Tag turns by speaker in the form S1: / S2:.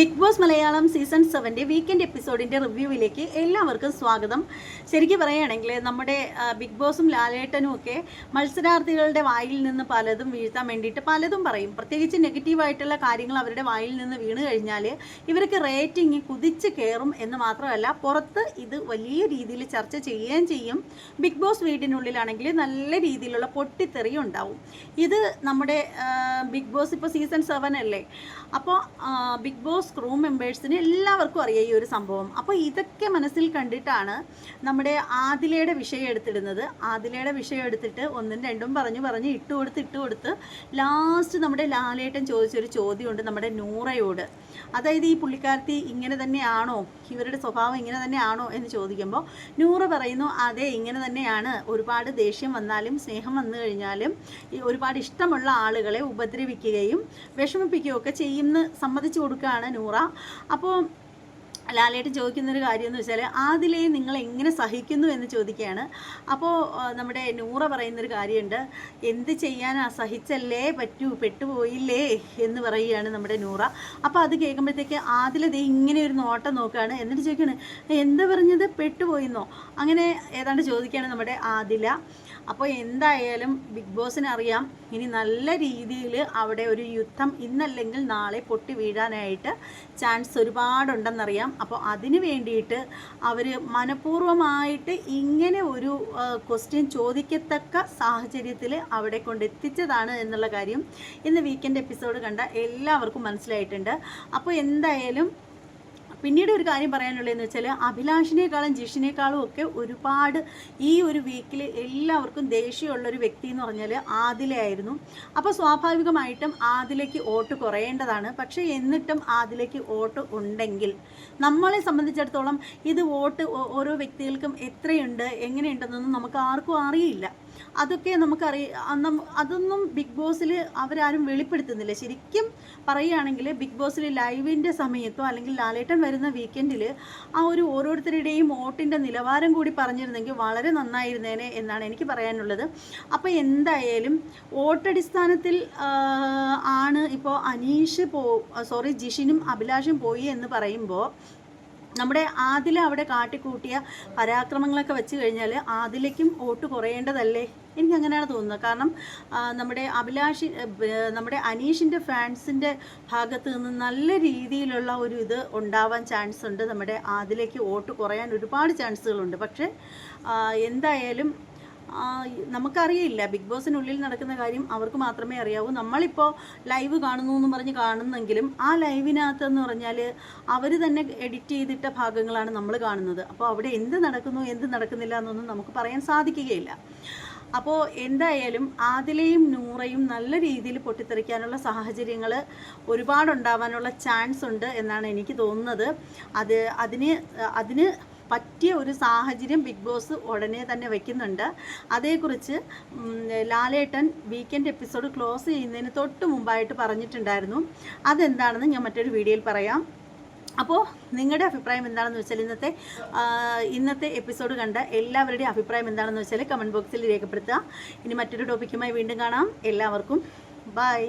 S1: Big boss Malayalam season സെവന്റെ weekend എപ്പിസോഡിന്റെ റിവ്യൂവിലേക്ക് എല്ലാവർക്കും സ്വാഗതം. ശരിക്കും പറയുകയാണെങ്കിൽ നമ്മുടെ ബിഗ് ബോസും ലാലേട്ടനും ഒക്കെ മത്സരാർത്ഥികളുടെ വായിൽ നിന്ന് പലതും വീഴ്ത്താൻ വേണ്ടിയിട്ട് പലതും പറയും. പ്രത്യേകിച്ച് നെഗറ്റീവായിട്ടുള്ള കാര്യങ്ങൾ അവരുടെ വായിൽ നിന്ന് വീണ് കഴിഞ്ഞാൽ ഇവർക്ക് റേറ്റിംഗ് കുതിച്ച് കയറും എന്ന് മാത്രമല്ല പുറത്ത് ഇത് വലിയ രീതിയിൽ ചർച്ച ചെയ്യുകയും ചെയ്യും. ബിഗ് ബോസ് വീടിനുള്ളിലാണെങ്കിൽ നല്ല രീതിയിലുള്ള പൊട്ടിത്തെറിയും ഉണ്ടാവും. ഇത് നമ്മുടെ ബിഗ് ബോസ് ഇപ്പോൾ സീസൺ സെവൻ അല്ലേ? അപ്പോൾ ബിഗ് ബോസ് ക്രൂ മെമ്പേഴ്സിന് എല്ലാവർക്കും അറിയാം ഈ ഒരു സംഭവം. അപ്പോൾ ഇതൊക്കെ മനസ്സിൽ കണ്ടിട്ടാണ് നമ്മുടെ ആദിലയുടെ വിഷയം എടുത്തിടുന്നത്. ആദിലയുടെ വിഷയം എടുത്തിട്ട് ഒന്നും രണ്ടും പറഞ്ഞു പറഞ്ഞ് ഇട്ട് കൊടുത്ത് ഇട്ട് കൊടുത്ത് ലാസ്റ്റ് നമ്മുടെ ലാലേട്ടൻ ചോദിച്ചൊരു ചോദ്യമുണ്ട് നമ്മുടെ നൂറയോട്. അതായത് ഈ പുള്ളിക്കാരത്തി ഇങ്ങനെ തന്നെയാണോ? ഇവരുടെ സ്വഭാവം ഇങ്ങനെ തന്നെയാണോ എന്ന് ചോദിക്കുമ്പോൾ നൂറ് പറയുന്നു അതെ ഇങ്ങനെ തന്നെയാണ്. ഒരുപാട് ദേഷ്യം വന്നാലും സ്നേഹം വന്നു കഴിഞ്ഞാലും ഒരുപാട് ഇഷ്ടമുള്ള ആളുകളെ ഉപദ്രവിക്കുകയും വിഷമിപ്പിക്കുകയൊക്കെ ചെയ്യുമെന്ന് സമ്മതിച്ചു കൊടുക്കുകയാണ് നൂറ. അപ്പോൾ ലാലേട്ടൻ ചോദിക്കുന്നൊരു കാര്യം എന്ന് വെച്ചാൽ ആദിലെ നിങ്ങൾ എങ്ങനെ സഹിക്കുന്നു എന്ന് ചോദിക്കുകയാണ്. അപ്പോൾ നമ്മുടെ നൂറ പറയുന്നൊരു കാര്യമുണ്ട്. എന്ത് ചെയ്യാനാ സഹിച്ചല്ലേ പറ്റൂ പെട്ടുപോയില്ലേ? എന്ന് പറയുകയാണ് നമ്മുടെ നൂറ. അപ്പോൾ അത് കേൾക്കുമ്പോഴത്തേക്ക് ആദില ദേ ഇങ്ങനെ ഒരു നോട്ടം നോക്കുകയാണ്. എന്നിട്ട് ചോദിക്കുകയാണ് എന്താ പറഞ്ഞത്? പെട്ടുപോയിന്നോ? അങ്ങനെ ഏതാണ്ട് ചോദിക്കുകയാണ് നമ്മുടെ ആദില. അപ്പോൾ എന്തായാലും ബിഗ് ബോസിന് അറിയാം ഇനി നല്ല രീതിയിൽ അവിടെ ഒരു യുദ്ധം ഇന്നല്ലെങ്കിൽ നാളെ പൊട്ടി വീഴാനായിട്ട് ചാൻസ് ഒരുപാടുണ്ടെന്നറിയാം. അപ്പോൾ അതിന് വേണ്ടിയിട്ട് അവർ മനഃപൂർവമായിട്ട് ഇങ്ങനെ ഒരു ക്വസ്റ്റ്യൻ ചോദിക്കത്തക്ക സാഹചര്യത്തിൽ അവിടെ കൊണ്ടെത്തിച്ചതാണ് എന്നുള്ള കാര്യം ഇന്ന് വീക്കെൻഡ് എപ്പിസോഡ് കണ്ട എല്ലാവർക്കും മനസ്സിലായിട്ടുണ്ട്. അപ്പോൾ എന്തായാലും പിന്നീട് ഒരു കാര്യം പറയാനുള്ളതെന്ന് വെച്ചാൽ അഭിലാഷിനേക്കാളും ജിഷിനേക്കാളും ഒക്കെ ഒരുപാട് ഈ ഒരു വീക്കിൽ എല്ലാവർക്കും ദേഷ്യമുള്ള ഒരു വ്യക്തി എന്ന് പറഞ്ഞാൽ ആദിലയായിരുന്നു അപ്പോൾ സ്വാഭാവികമായിട്ടും ആദിലേക്ക് വോട്ട് കുറയേണ്ടതാണ്. പക്ഷേ എന്നിട്ടും ആദിലേക്ക് വോട്ട് ഉണ്ടെങ്കിൽ നമ്മളെ സംബന്ധിച്ചിടത്തോളം ഇത് വോട്ട് ഓരോ വ്യക്തികൾക്കും എത്രയുണ്ട് എങ്ങനെയുണ്ടെന്നൊന്നും നമുക്ക് ആർക്കും അറിയില്ല. അതൊക്കെ നമുക്കറിയ അതൊന്നും ബിഗ് ബോസിൽ അവരാരും വെളിപ്പെടുത്തുന്നില്ല. ശരിക്കും പറയുകയാണെങ്കിൽ ബിഗ് ബോസിൽ ലൈവിന്റെ സമയത്തോ അല്ലെങ്കിൽ ലാലേട്ടൻ വരുന്ന വീക്കെൻഡിൽ ആ ഒരു ഓരോരുത്തരുടെയും വോട്ടിന്റെ നിലവാരം കൂടി പറഞ്ഞിരുന്നെങ്കിൽ വളരെ നന്നായിരുന്നേനെ എന്നാണ് എനിക്ക് പറയാനുള്ളത്. അപ്പോൾ എന്തായാലും വോട്ടടിസ്ഥാനത്തിൽ ആണ് ഇപ്പോൾ അനീഷ് പോ സോറി ജിഷിനും അഭിലാഷും പോയി എന്ന് പറയുമ്പോൾ നമ്മുടെ ആദില അവിടെ കാട്ടിക്കൂട്ടിയ പരാക്രമങ്ങളൊക്കെ വെച്ച് കഴിഞ്ഞാൽ ആദിലയ്ക്കും വോട്ട് കുറയേണ്ടതല്ലേ? എനിക്ക് അങ്ങനെയാണ് തോന്നുന്നത്. കാരണം നമ്മുടെ അഭിലാഷി നമ്മുടെ അനീഷിന്റെ ഫാൻസിന്റെ ഭാഗത്ത് നിന്ന് നല്ല രീതിയിലുള്ള ഒരു ഇത് ഉണ്ടാവാൻ ചാൻസ് ഉണ്ട് നമ്മുടെ ആദിലേക്ക് വോട്ട് കുറയാൻ ഒരുപാട് ചാൻസുകളുണ്ട്. പക്ഷേ എന്തായാലും നമുക്കറിയില്ല. ബിഗ് ബോസിനുള്ളിൽ നടക്കുന്ന കാര്യം അവർക്ക് മാത്രമേ അറിയാവൂ. നമ്മളിപ്പോൾ ലൈവ് കാണുന്നു എന്ന് പറഞ്ഞ് കാണുന്നെങ്കിലും ആ ലൈവിനകത്ത് എന്ന് പറഞ്ഞാൽ അവർ തന്നെ എഡിറ്റ് ചെയ്തിട്ട ഭാഗങ്ങളാണ് നമ്മൾ കാണുന്നത്. അപ്പോൾ അവിടെ എന്ത് നടക്കുന്നു എന്ത് നടക്കുന്നില്ല എന്നൊന്നും നമുക്ക് പറയാൻ സാധിക്കുകയില്ല. അപ്പോൾ എന്തായാലും ആദിലയും നൂറയും നല്ല രീതിയിൽ പൊട്ടിത്തെറിക്കാനുള്ള സാഹചര്യങ്ങൾ ഒരുപാടുണ്ടാവാനുള്ള ചാൻസ് ഉണ്ട് എന്നാണ് എനിക്ക് തോന്നുന്നത്. അത് അതിന് അതിന് പറ്റിയ ഒരു സാഹചര്യം ബിഗ് ബോസ് ഉടനെ തന്നെ വയ്ക്കുന്നുണ്ട് അതേക്കുറിച്ച് ലാലേട്ടൻ വീക്കെൻഡ് എപ്പിസോഡ് ക്ലോസ് ചെയ്യുന്നതിന് തൊട്ട് മുമ്പായിട്ട് പറഞ്ഞിട്ടുണ്ടായിരുന്നു. അതെന്താണെന്ന് ഞാൻ മറ്റൊരു വീഡിയോയിൽ പറയാം. അപ്പോൾ നിങ്ങളുടെ അഭിപ്രായം എന്താണെന്ന് വെച്ചാൽ ഇന്നത്തെ ഇന്നത്തെ എപ്പിസോഡ് കണ്ട എല്ലാവരുടെയും അഭിപ്രായം എന്താണെന്ന് വെച്ചാൽ കമന്റ് ബോക്സിൽ രേഖപ്പെടുത്തുക. ഇനി മറ്റൊരു ടോപ്പിക്കുമായി വീണ്ടും കാണാം. എല്ലാവർക്കും ബൈ